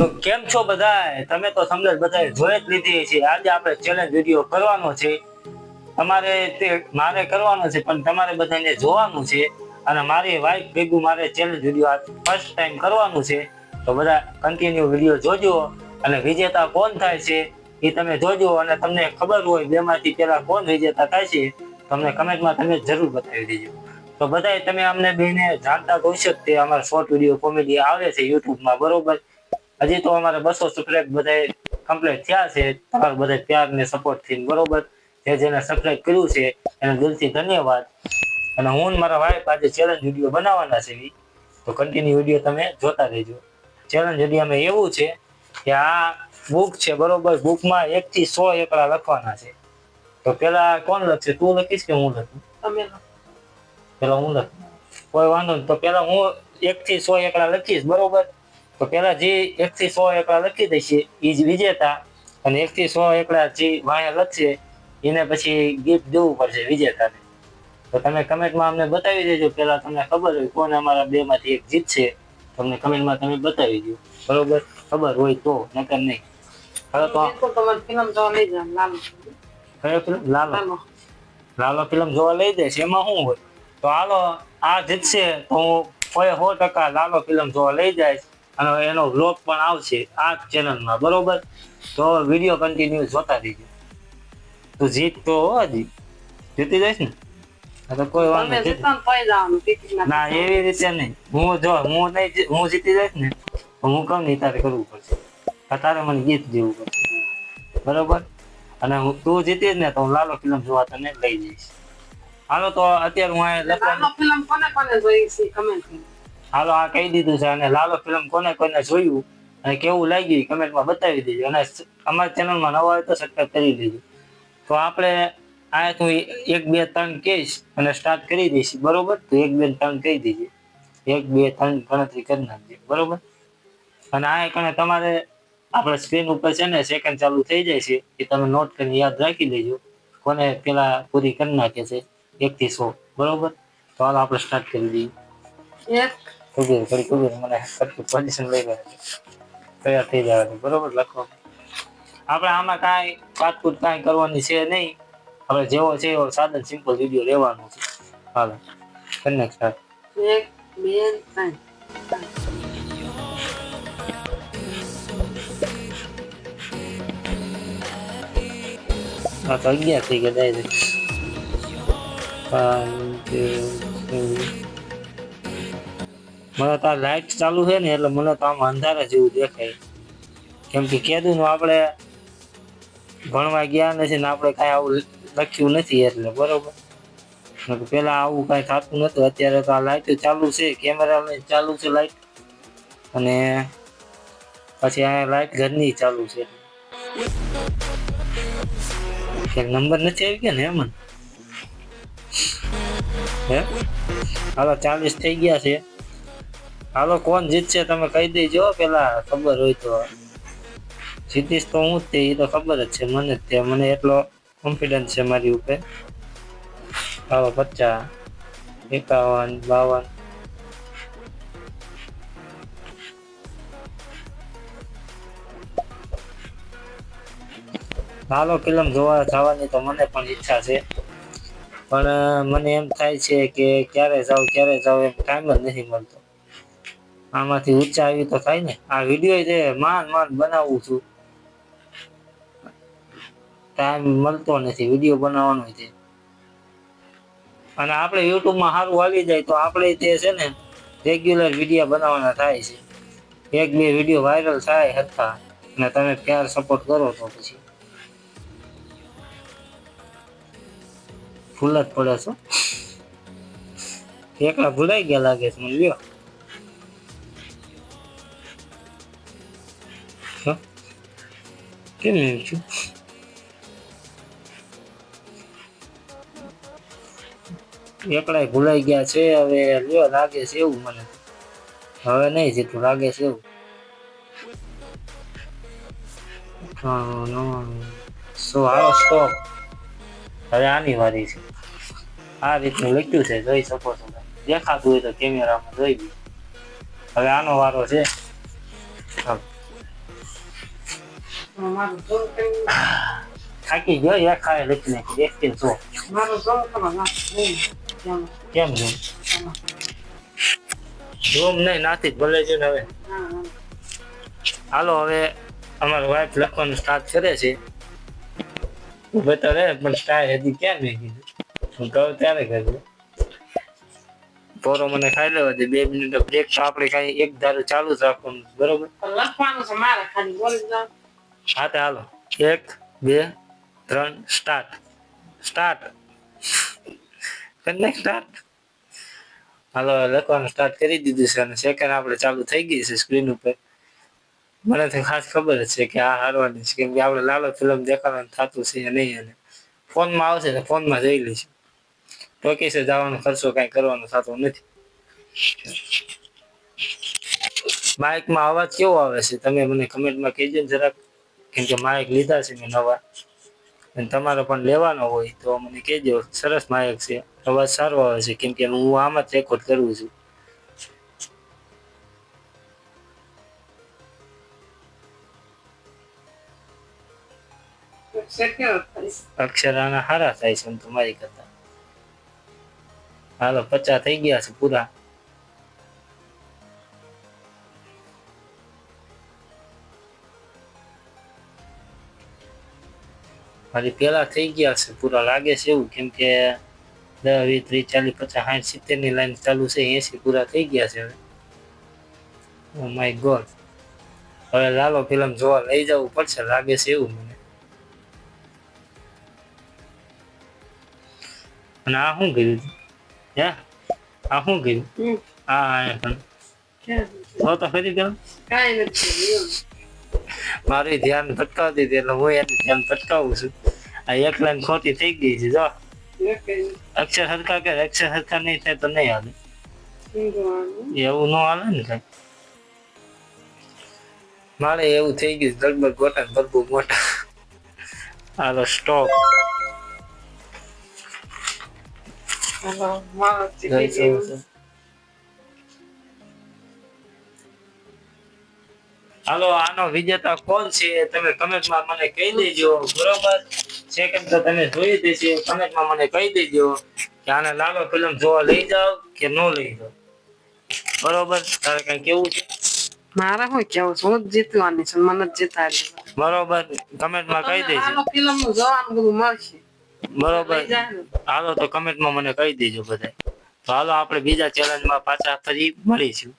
તો કેમ છો બધા તમે તો સમજ બધા જોઈ જ લીધી છે. આજે આપણે ચેલેન્જ વીડિયો કરવાનો છે. તમારે તે મારે કરવાનો છે, પણ તમારે બધાને જોવાનું છે. અને મારી વાઈફ ભેગું મારે ચેલેન્જ વીડિયો આજ ફર્સ્ટ ટાઈમ કરવાનું છે. તો બધા કન્ટિન્યુ વીડિયો જોજો. અને વિજેતા કોણ થાય છે, એ તમે જોજો. અને તમને ખબર હોય બેમાંથી પહેલા કોણ વિજેતા થાય છે, તમને કમેન્ટમાં તમે જરૂર બતાવી દેજો. તો બધાય તમે અમને બેને જાણતા કહી શકતે અમારા શોર્ટ વીડિયો કોમેડી આવે છે યુટ્યુબમાં બરોબર? હજી તો અમારે બસો સબસ્ક્રાઇબ બધાય કમ્પ્લીટ થયા છે. તમારે બધા પ્યાર ને સપોર્ટથી બરોબર જે જેને સબસ્ક્રાઇબ કર્યું છે એને દિલથી ધન્યવાદ. અને હું મારા વાઈફ આજે ચેલેન્જ વીડિયો બનાવવાના છે. તો કન્ટિન્યુ વીડિયો તમે જોતા રહેજો. ચેલેન્જ વિડીયોમાં એવું છે કે આ બુક છે બરોબર બુકમાં એક થી સો એકડા લખવાના છે. તો પેલા કોણ લખશે? તું લખીશ કે હું લખું? તમે પેલા હું લખું. કોઈ વાંધો નહીં. તો પેલા હું એક થી સો એકડા લખીશ બરોબર? તો પેલા જે એક થી સો એકડા લખી દઈશે એ જ વિજેતા. અને એક થી સો એકડા જે વાયા લખશે એને પછી ગિફ્ટ દેવું પડશે વિજેતાને. તો તમે કમેન્ટમાં અમને બતાવી દેજો. પેલા તમને ખબર હોય કોણ અમારા બે માંથી એક જીતશે તમને કમેન્ટમાં તમે બતાવી દો. બરોબર? ખબર હોય તો નકર નહીં. હવે તો લાલો? લાલો. ફિલ્મ જોવા લઈ જાય છે એમાં શું હોય? તો હાલો આ જીતશે તો હું કોઈ સો ટકા લાલો ફિલ્મ જોવા લઈ જાય અને એનો વ્લોગ પણ આવશે આ ચેનલમાં બરોબર? તો વીડિયો કન્ટિન્યુ જોતા રહીજો. તું જીત તો હજી. જીતી જઈશ ને? તો કોઈ વાંધો ને એવી રીતે નહીં. હું જો હું નહીં હું જીતી જઈશ ને તો હું કમ નહીં તારે કરવું પડશે. તારે મને ગીત દેવું પડશે. બરોબર? અને હું તું જીતીશ ને તો હું લાલો ફિલ્મ જોવા તને લઈ જઈશ. હાલો તો અત્યારે હું ફિલ્મ કોને કોને જોઈ છે? કમેન્ટ હાલો, આ કહી દીધું છે અને લાલો ફિલ્મ કોને કોને જોયું અને કેવું લાગ્યું કમેન્ટમાં બતાવી દેજો. અને અમારી ચેનલમાં નવા હોય તો સબસ્ક્રાઈબ કરી દેજો. તો આપણે આ હું એક, બે, ત્રણ કહીશ અને સ્ટાર્ટ કરી દઈશ, બરોબર? તો એક, બે, ત્રણ કહી દેજે. એક, બે, ત્રણ ગણતરી કરી નાખજે, બરોબર? અને આ કણે તમારે આપણે સ્ક્રીન ઉપર છે ને સેકન્ડ ચાલુ થઈ જાય છે, એ તમે નોટ કરીને યાદ રાખી દેજો કોને પેલા પૂરી કરી નાખે છે, એક થી સો, બરોબર? તો હાલ, આપણે સ્ટાર્ટ કરી દઈએ. એક કુબેર ઘડી કુબેર મને સરખી પોઝિશન લઈ લે તૈયાર થઈ જવાનું બરોબર લખો. આપણે આમાં કાંઈ વાતકૂત કાંઈ કરવાની છે નહીં. આપણે જેવો છે એવો સાધન સિમ્પલ વીડિયો લેવાનો છે. હાલો. કનેક્ટ સ્ટાર્ટ એક બે ત્રણ. હા તો અગિયાર થઈ ગયા પાંચ મને તો આ લાઈટ ચાલુ છે ને એટલે મને તો આમ અંધારા જેવું દેખાય. કેમ કે કીધું ને આપણે ભણવા ગયા નથી ને આપણે કાંઈ આવું લખ્યું નથી એટલે બરોબર. પહેલાં આવું કાંઈ થતું નતું, અત્યારે તો આ લાઈટ ચાલુ છે કેમેરા ચાલુ છે લાઈટ અને પછી આ લાઈટ ઘરની ચાલુ છે. નંબર નથી આવી ગયા ને એમ? હે? હાલો, ચાલીસ થઈ ગયા છે. હાલો, કોણ જીતશે તમે કહી દેજો. પેલા ખબર હોય તો. જીતીશ તો હું જ તે એ તો ખબર જ છે મને જ તે. મને એટલો કોન્ફિડન્સ છે મારી ઉપર. હાલો, પચાસ, એકાવન, બાવન. હાલો, ફિલ્મ જોવા જવાની તો મને પણ ઈચ્છા છે. પણ મને એમ થાય છે કે ક્યારે જાવ ક્યારે જાઉં એમ ટાઈમ જ નથી મળતો. આમાંથી ઉચ્ચાવી તો થાય ને. આ વીડિયો જે માંડ માંડ બનાવું છું. ટાઈમ મળતો નથી. વીડિયો બનાવવાનો છે. અને આપણે યુટ્યુબમાં સારું આવી જાય તો આપણે તે છે ને રેગ્યુલર વીડિયો બનાવવાના થાય છે. એક બે વીડિયો વાયરલ થાય હતા અને તમે પ્યાર સપોર્ટ કરો તો પછી. ફૂલ જ પડે છો એકલા ભૂલાઈ ગયા લાગે છે મને લ્યો. હા? એમ છું એકલાય ભૂલાઈ ગયા છે હવે લ્યો લાગે છે એવું મને હવે નહીં જેટલું લાગે છે એવું હા. સો હાલો સ્ટોપ હવે આની વારી છે આ રીતનું લખ્યું છે જોઈ શકો છો દેખાતું હોય તો કેમેરામાં જોઈ હવે આનો વારો છે કરીને થાકી ગયો એક ખાય લખી નાખી સો મારું zoom કરો ના નહીં જેમ કેમ નહીં નાથી ભલે છે ને હવે. હાલો હવે અમારો વાઈફ લખવાનું સ્ટાર્ટ કરે છે ઉભે તો રહે પણ સ્ટાર્ટ હજી ક્યાં નહીં કીધું હું કહું ત્યારે કરજો પોરો મને ખાઈ લેવા દે બે મિનિટ બ્રેક તો આપણે કાંઈ એક ધારું ચાલુ જ રાખવાનું બરોબર લખવાનું છે મારે ખાલી બોલી જાઓ હા તે હાલો. એક, બે, ત્રણ સ્ટાર્ટ સ્ટાર્ટ સ્ટાર્ટ હાલો, લખવાનું સ્ટાર્ટ કરી દીધું છે અને સેકન્ડ આપણે ચાલુ થઈ ગઈ છે સ્ક્રીન ઉપર. મને તો ખાસ ખબર છે કે આ હારવાની છે, કેમ કે આપણે લાલો ફિલ્મ દેખાડવાનું થતું છે કે નહીં અને ફોનમાં આવશે ને ફોનમાં જઈ લઈશું. ટોકી છે જવાનો ખર્ચો કાંઈ કરવાનો થતો નથી. માઇકમાં અવાજ કેવો આવે છે? તમે મને કમેન્ટમાં કહેજો જરાક. કેમ કે માયક લીધા છે મેં નવા. તમારે પણ લેવાનો હોય તો મને કહેજો, સરસ માયક છે. અવાજ સારો આવે છે કેમ કે હું આમાં જ રેકોર્ડ કરું છું. અક્ષરાના હારા થાય છે તમારી મારી કરતા. હાલો, પચાસ થઈ ગયા છે પૂરા. મારી પેલા થઈ ગયા છે પૂરા લાગે છે એવું. કેમ કે દસ વીસ ત્રીસ ચાલીસ પચાસ સાઠ સિત્તેરની લાઈન ચાલુ છે એસી પૂરા થઈ ગયા છે હવે. માય ગોડ હવે લાલો ફિલ્મ જોવા લઈ જવું પડશે લાગે છે એવું મને. અને આ શું કર્યું હે? આ શું કર્યું. આ પણ તો તો ફરી ગયો કાંઈ નથી. મારું ધ્યાન ભટકાવતી હતી એટલે હું એનું ધ્યાન ભટકાવું છું. આ એક લાઈન ખોટી થઈ ગઈ છે જો. અક્ષર હરખા કે અક્ષર હરખા નહીં થાય તો નહીં હાલે. એવું ન હાલે ને કઈ. મારે એવું થઈ ગયું લગભગ ગોટા બરબુ મોટા. હાલો સ્ટોપ હાલો, મારો હાલો આનો વિજેતા કોણ છે તમે કમેન્ટમાં મને કહી દેજો બરોબર? સેકન્ડ તો તમે જોઈ દેશે કમેન્ટમાં મને કહી દેજો કે આને લાલો ફિલ્મ જોવા લઈ જાઓ કે ન લઈ જાઓ. બરોબર? તારે કઈ કેવું છે? મારા શું કેવું છે? હું જ જીતવાની છું મને જ જીતાડી બરોબર? કમેન્ટમાં કહી દેજો. ફિલ્મ જોવાનું બધું મળશે. બરોબર. હાલો તો કમેન્ટમાં મને કહી દેજો બધા તો હાલો આપણે બીજા ચેલેન્જમાં પાછા ફરી મળીશું.